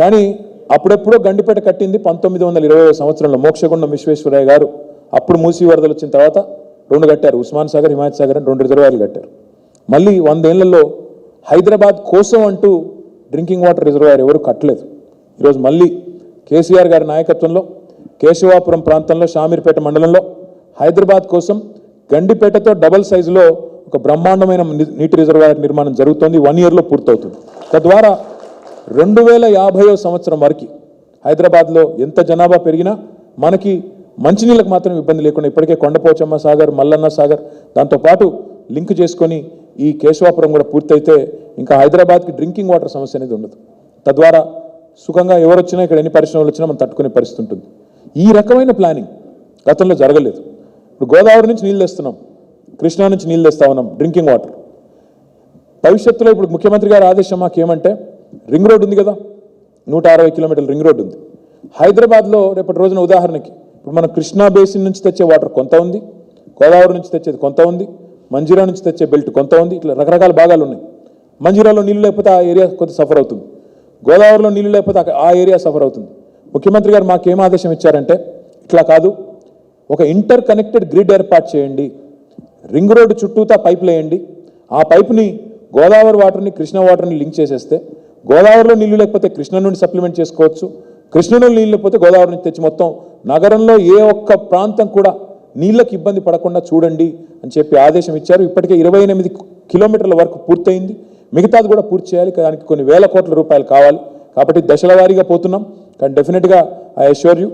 కానీ అప్పుడెప్పుడో గండిపేట కట్టింది పంతొమ్మిది వందల ఇరవై సంవత్సరంలో మోక్షగుండం విశ్వేశ్వరయ్య గారు. అప్పుడు మూసి వరదలు వచ్చిన తర్వాత రెండు కట్టారు. ఉస్మాన్ సాగర్ హిమాయత్ సాగర్ అని రెండు రిజర్వాయర్లు కట్టారు. మళ్ళీ వందేళ్ళలో హైదరాబాద్ కోసం అంటూ డ్రింకింగ్ వాటర్ రిజర్వాయర్ ఎవరు కట్టలేదు. ఈరోజు మళ్ళీ కేసీఆర్ గారి నాయకత్వంలో కేశవాపురం ప్రాంతంలో షామీర్పేట మండలంలో హైదరాబాద్ కోసం గండిపేటతో డబల్ సైజులో ఒక బ్రహ్మాండమైన నీటి రిజర్వాయర్ నిర్మాణం జరుగుతోంది. వన్ ఇయర్లో పూర్తవుతుంది. తద్వారా రెండు వేల యాభైవ సంవత్సరం వరకు హైదరాబాద్లో ఎంత జనాభా పెరిగినా మనకి మంచినీళ్ళకి మాత్రం ఇబ్బంది లేకుండా ఇప్పటికే కొండపోచమ్మ సాగర్ మల్లన్న సాగర్ దాంతోపాటు లింక్ చేసుకొని ఈ కేశవాపురం కూడా పూర్తయితే ఇంకా హైదరాబాద్కి డ్రింకింగ్ వాటర్ సమస్య అనేది ఉండదు. తద్వారా సుఖంగా ఎవరు వచ్చినా ఇక్కడ ఎన్ని పరిశ్రమలు వచ్చినా మనం తట్టుకునే పరిస్థితి ఉంటుంది. ఈ రకమైన ప్లానింగ్ గతంలో జరగలేదు. ఇప్పుడు గోదావరి నుంచి నీళ్ళు తెస్తున్నాం కృష్ణా నుంచి నీళ్ళు తెస్తా ఉన్నాం డ్రింకింగ్ వాటర్. భవిష్యత్తులో ఇప్పుడు ముఖ్యమంత్రి గారి ఆదేశం మాకేమంటే ఏమంటే రింగ్ రోడ్ ఉంది కదా? నూట అరవై కిలోమీటర్ల రింగ్ రోడ్ ఉంది. హైదరాబాద్లో రేపటి రోజున ఉదాహరణకి ఇప్పుడు మనం కృష్ణా బేసిన్ నుంచి తెచ్చే వాటర్ కొంత ఉంది గోదావరి నుంచి తెచ్చేది కొంత ఉంది మంజీరా నుంచి తెచ్చే బెల్ట్ కొంత ఉంది ఇట్లా రకరకాల భాగాలు ఉన్నాయి. మంజీరాలో నీళ్ళు లేకపోతే ఆ ఏరియా కొంత సఫర్ అవుతుంది. గోదావరిలో నీళ్ళు లేకపోతే ఆ- ఏరియా సఫర్ అవుతుంది. ముఖ్యమంత్రి గారు మాకేం ఆదేశం ఇచ్చారంటే ఇట్లా కాదు ఒక ఇంటర్ కనెక్టెడ్ గ్రిడ్ ఏర్పాటు చేయండి రింగ్ రోడ్డు చుట్టూతా పైపులు వేయండి ఆ పైపుని గోదావరి వాటర్ని కృష్ణ వాటర్ని లింక్ చేసేస్తే గోదావరిలో నీళ్ళు లేకపోతే కృష్ణ నుండి సప్లిమెంట్ చేసుకోవచ్చు. కృష్ణలో నీళ్ళు లేకపోతే గోదావరి నుంచి తెచ్చి మొత్తం నగరంలో ఏ ఒక్క ప్రాంతం కూడా నీళ్ళకి ఇబ్బంది పడకుండా చూడండి అని చెప్పి ఆదేశం ఇచ్చారు. ఇప్పటికే ఇరవై ఎనిమిది కిలోమీటర్ల వరకు పూర్తయింది. మిగతాది కూడా పూర్తి చేయాలి. దానికి కొన్ని వేల కోట్ల రూపాయలు కావాలి. కాబట్టి దశల వారీగా పోతున్నాం. కానీ డెఫినెట్గా ఐ అష్యూర్ యూ